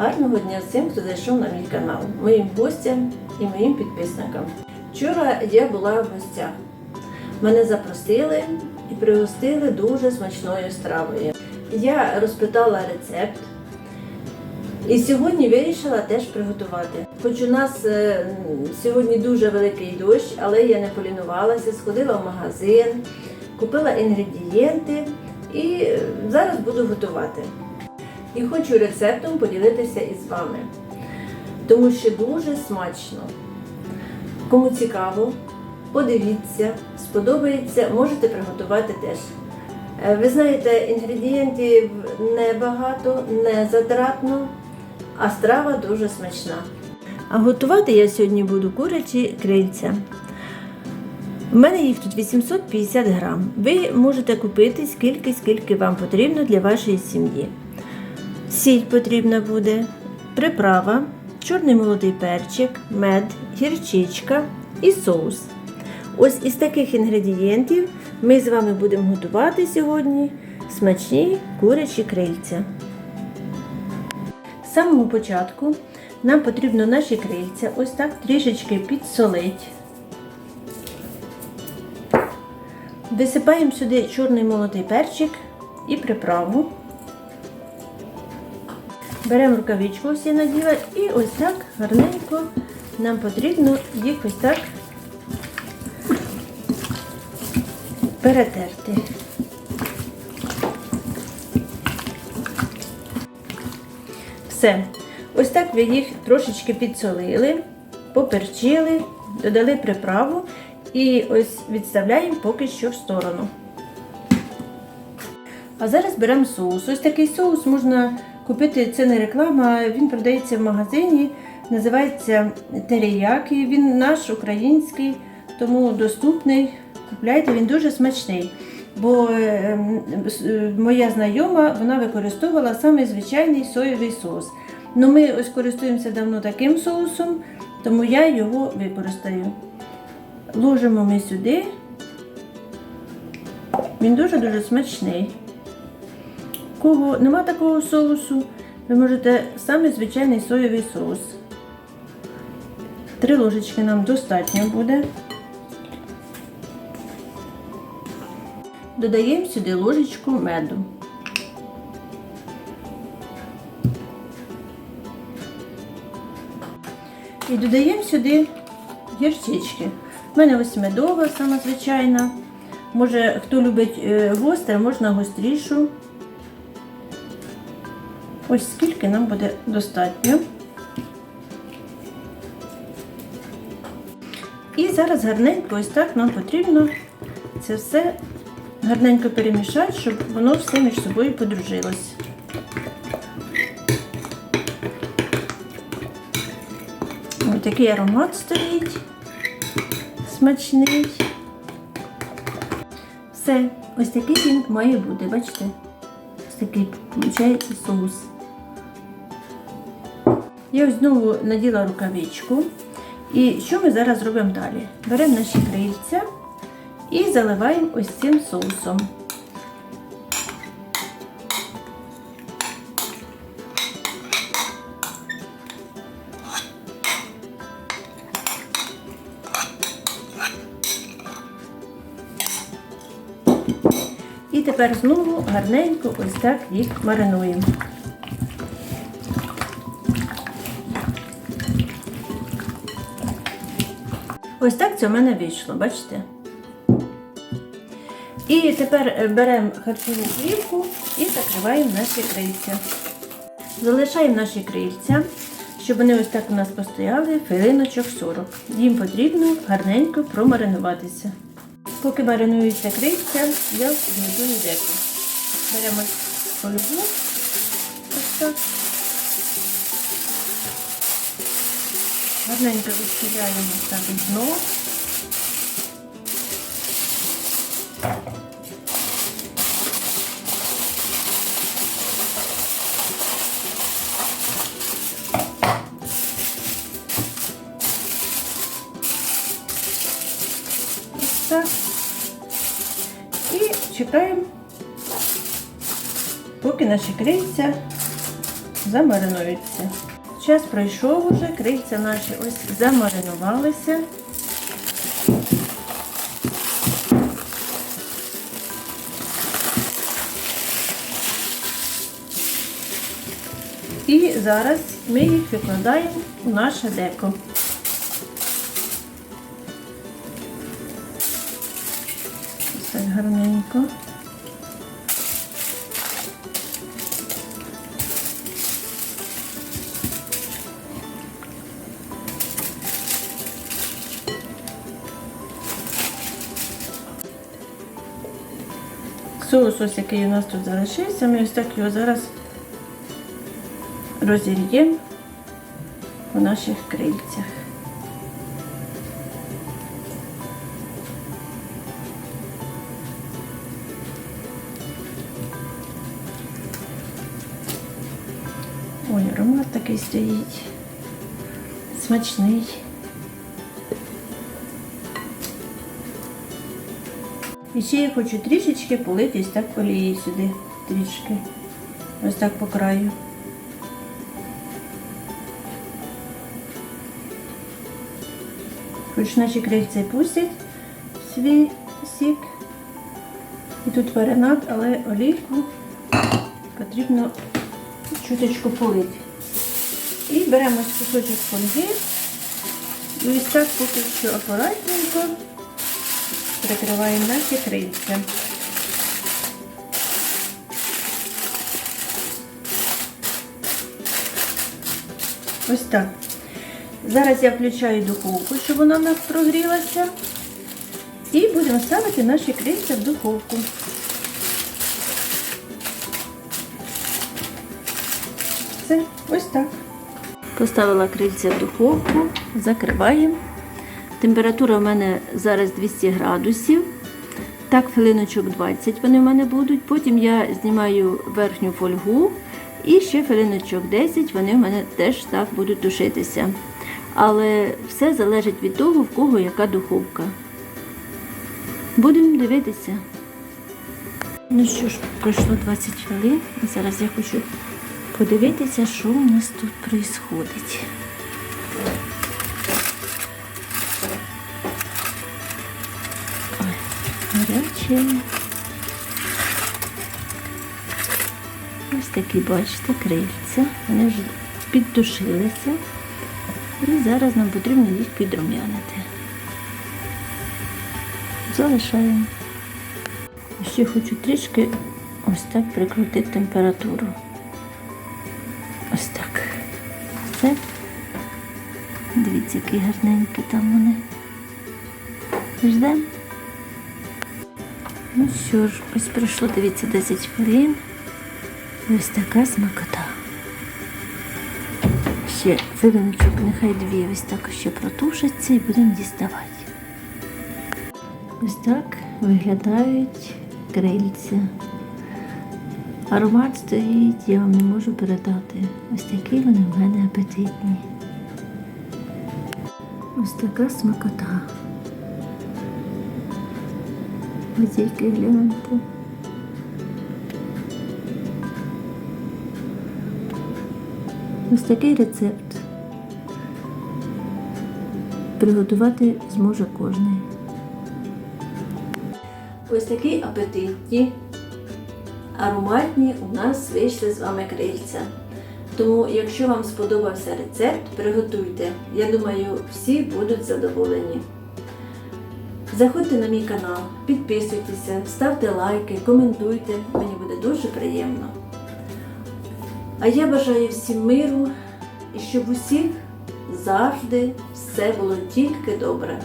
Гарного дня всім, хто зайшов на мій канал, моїм гостям і моїм підписникам. Вчора я була в гостях. Мене запросили і пригостили дуже смачною стравою. Я розпитала рецепт і сьогодні вирішила теж приготувати. Хоч у нас е, сьогодні дуже великий дощ, але я не полінувалася, сходила в магазин, купила інгредієнти і е, зараз буду готувати. І хочу рецептом поділитися із вами, тому що дуже смачно. Кому цікаво, подивіться, сподобається, можете приготувати теж. Е, Ви знаєте, інгредієнтів небагато, не затратно, а страва дуже смачна. А готувати я сьогодні буду курячі крильця. У мене їх тут 850 грам. Ви можете купити скільки, скільки вам потрібно для вашої сім'ї. Сіль потрібна буде, приправа, чорний молодий перчик, мед, гірчичка і соус. Ось із таких інгредієнтів ми з вами будемо готувати сьогодні смачні курячі крильця. З самого початку нам потрібно наші крильця ось так трішечки підсолити. Висипаємо сюди чорний молотий перчик і приправу. Беремо рукавичку я наділа і ось так гарненько нам потрібно їх ось так перетерти. Все. Ось так ви їх трошечки підсолили, поперчили, додали приправу і ось відставляємо поки що в сторону. А зараз беремо соус. Ось такий соус можна купити, це не реклама, він продається в магазині, називається теріякі. Він наш український, тому доступний. Купляйте, він дуже смачний. Бо е, с- е, моя знайома вона використовувала саме звичайний соєвий соус. Ну ми ось користуємося давно таким соусом, тому я його використаю. Ложимо ми сюди. Він дуже-дуже смачний. Кого нема такого соусу, ви можете саме звичайний соєвий соус. Три ложечки нам достатньо буде. Додаємо сюди ложечку меду. І додаємо сюди гірчички. У мене ось медова, сама звичайна. Може, хто любить е, гостре, можна гострішу. Ось скільки нам буде достатньо. І зараз гарненько ось так нам потрібно це все гарненько перемішати, щоб воно все між собою подружилось. Ось такий аромат стоїть смачний. Все, ось такий він має бути, бачите? Ось такий виходить соус. Я ось знову наділа рукавичку. І що ми зараз робимо далі? Беремо наші крильця і заливаємо ось цим соусом. І тепер знову гарненько ось так їх маринуємо. Ось так це в мене вийшло, бачите? І тепер е, беремо харчову плівку і закриваємо наші крильця. Залишаємо наші крильця, щоб вони ось так у нас постояли хвилиночок 40. Їм потрібно гарненько промаринуватися. Поки маринуються крильця, я підготую деко. Беремо фольгу. Ось так. Гарненько відстіляємо так дно. І чекаємо, поки наші крильця замаринуються. Час пройшов уже, крильця наші ось замаринувалися. І зараз ми їх викладаємо у наше деко. Ось так гарненько. Соус, ось який у нас тут залишився, ми ось так його зараз розір'ємо у наших крильцях. Ой, аромат такий стоїть. Смачний. І ще я хочу трішечки полити ось так олії сюди. Трішки. Ось так по краю. Хоч наші крильця й пустять свій сік. І тут маринад, але олійку потрібно чуточку полити. І беремо кусочок фольги. І ось так поки що акуратненько прикриваємо наші крильця. Ось так. Зараз я включаю духовку, щоб вона в нас прогрілася. І будемо ставити наші крильця в духовку. Все, ось так. Поставила крильця в духовку, закриваємо. Температура в мене зараз 200 градусів. Так, хвилиночок 20 вони в мене будуть. Потім я знімаю верхню фольгу і ще хвилиночок 10 вони в мене теж так будуть тушитися. Але все залежить від того, в кого яка духовка. Будемо дивитися. Ну що ж, пройшло 20 хвилин. Зараз я хочу подивитися, що у нас тут відбувається. Гаряче. Ось такі, бачите, крильця. Вони вже підтушилися. І зараз нам потрібно їх підрум'янити. Залишаємо. Ще хочу трішки ось так прикрутити температуру. Ось так. Все. Дивіться, які гарненькі там вони. Ждемо. Ну що ж, ось пройшло, дивіться, 10 хвилин. Ось така смакота. Ще хвилиночок, нехай дві ось так ще протушаться і будемо діставати. Ось так виглядають крильця. Аромат стоїть, я вам не можу передати. Ось такі вони в мене апетитні. Ось така смакота. Ви тільки. Ось такий рецепт. Приготувати зможе кожний. Ось такі апетитні, ароматні у нас вийшли з вами крильця. Тому, якщо вам сподобався рецепт, приготуйте. Я думаю, всі будуть задоволені. Заходьте на мій канал, підписуйтеся, ставте лайки, коментуйте, мені буде дуже приємно. А я бажаю всім миру і щоб усіх завжди все було тільки добре.